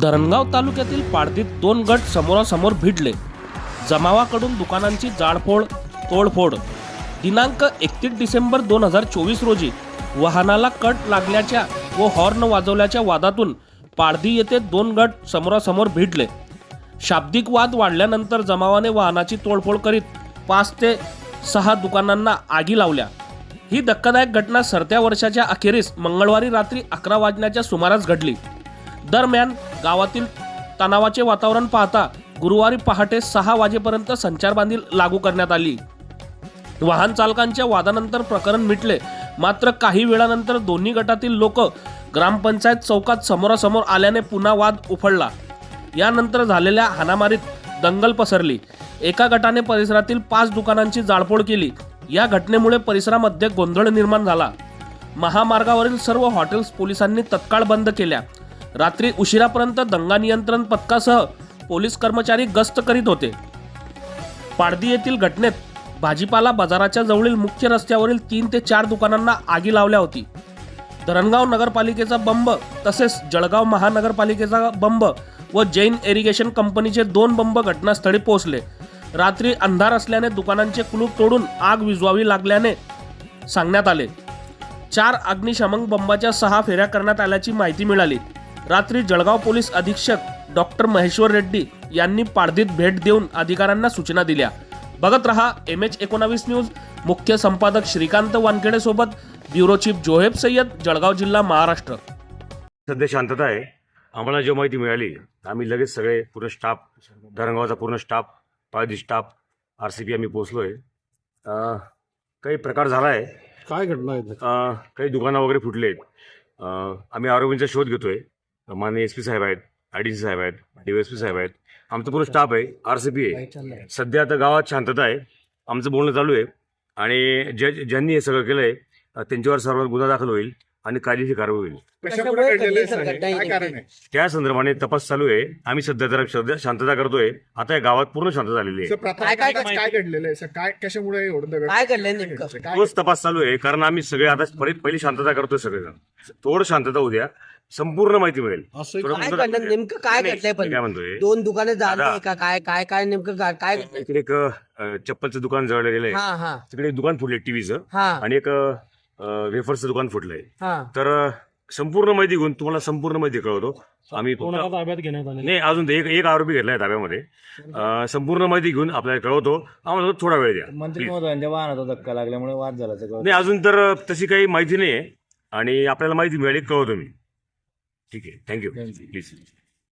धरणगाव तालुक्यातील पाडदीत दोन गट समोरासमोर भिडले. जमावाकडून दुकानांची जाळफोड तोडफोड. दिनांक एकतीस डिसेंबर दोन हजार चोवीस रोजी वाहनाला कट लागल्याच्या व हॉर्न वाजवल्याच्या वादातून पाडदी येथे दोन गट समोरासमोर भिडले. शाब्दिक वाद वाढल्यानंतर जमावाने वाहनाची तोडफोड करीत पाच ते सहा दुकानांना आगी लावल्या. ही धक्कादायक घटना सरत्या वर्षाच्या अखेरीस मंगळवारी रात्री अकरा वाजण्याच्या सुमारास घडली. दरम्यान गावातील तणावाचे वातावरण पाहता गुरुवारी पहाटे सहा वाजेपर्यंत संचारबंदी लागू करण्यात आली. वाहन चालकांच्या वादानंतर प्रकरण मिटले. मात्र काही वेळानंतर दोन्ही गटातील लोक ग्रामपंचायत चौकात समोरासमोर आल्याने पुन्हा वाद उफळला. यानंतर झालेल्या हाणामारीत दंगल पसरली. एका गटाने परिसरातील पाच दुकानांची जाळपोळ केली. या घटनेमुळे परिसरामध्ये गोंधळ निर्माण झाला. महामार्गावरील सर्व हॉटेल्स पोलिसांनी तत्काळ बंद केल्या. रात्री उशिरापर्यंत दंगा नियंत्रण पथकासह पोलीस कर्मचारी गस्त करीत होते. पाडदी येथील घटनेत भाजीपाला बाजाराच्या जवळील मुख्य रस्त्यावरील तीन ते चार दुकानांना आगी लावल्या होती. धरणगाव नगरपालिकेचा बंब तसेच जळगाव महानगरपालिकेचा बंब व जैन इरिगेशन कंपनीचे दोन बंब घटनास्थळी पोहोचले. रात्री अंधार असल्याने दुकानांचे कुलूप तोडून आग विझवावी लागल्याने सांगण्यात आले. चार अग्निशमन बंबाच्या सहा फेऱ्या करण्यात आल्याची माहिती मिळाली. रात्री जळगाव पोलीस अधीक्षक डॉक्टर महेश्वर रेड्डी यांनी पाडदीत भेट देऊन अधिकाऱ्यांना सूचना दिल्या. बघत रहा एम एच एकोणावीस न्यूज. मुख्य संपादक श्रीकांत वानखेडे सोबत ब्युरो चीफ जोहेब सय्यद जळगाव जिल्हा महाराष्ट्र. सध्या शांतता आहे. आम्हाला जेव्हा माहिती मिळाली आम्ही लगेच सगळे पूर्ण स्टाफ धरणगावचा पूर्ण स्टाफ पायदी स्टाफ आर सी पी आम्ही पोचलो आहे काही प्रकार झाला आहे काय घडना आहे काही दुकानं वगैरे फुटले आहेत आम्ही आरोग्यांचा शोध घेतो आहे माननीय एस पी साहेब आहेत आय डी सी साहेब आहेत डी एस पी साहेब आहेत. आमचा पूर्ण स्टाफ आहे आर सी पी आहे. सध्या आता गावात शांतता आहे. आमचं बोलणं चालू आहे. आणि जे ज्यांनी हे सगळं केलं आहे त्यांच्यावर सर्वात गुन्हा दाखल होईल आणि कायदेशीर कारवाई होईल. त्या संदर्भाने तपास चालू आहे. आम्ही सध्या जरा सध्या शांतता करतोय. आता या गावात पूर्ण शांतता झालेली आहे. तोच तपास चालू आहे. कारण आम्ही सगळे आता पहिली शांतता करतोय सगळेजण. थोडं शांतता उद्या संपूर्ण माहिती मिळेल. असं थोडं काय मुद्दा- घडलं नेमकं काय नाही, घडलंय मी पण काय म्हणतोय? दोन दुकाने का? काय काय काय नेमकं काय काय घडलंय? इकडे एक अं, चप्पलचं दुकान जळलं गेलंय हा हा. तिकडे एक दुकान फुटलंय टीव्हीचं हा. आणि एक वेफर्सचं दुकान फुटलंय. हा. तर अं, संपूर्ण माहिती घेऊन तुम्हाला संपूर्ण माहिती कळवतो. आम्ही फक्त- ताब्यात घेण्यात आले नाही अजून तर एक एक आरोपी घेतलाय ताब्यामध्ये. अं, संपूर्ण माहिती घेऊन आपल्याला कळवतो. आम्हाला थोडा वेळ द्या मंत्री Please. महोदयांच्या वाहनाचा धक्का लागल्यामुळे वाद झाला सगळं. नाही अजून तर तशी काही माहिती नाही आहे आणि आपल्याला माहिती मिळाली कळवतो मी. ठीक आहे थँक्यू प्लीज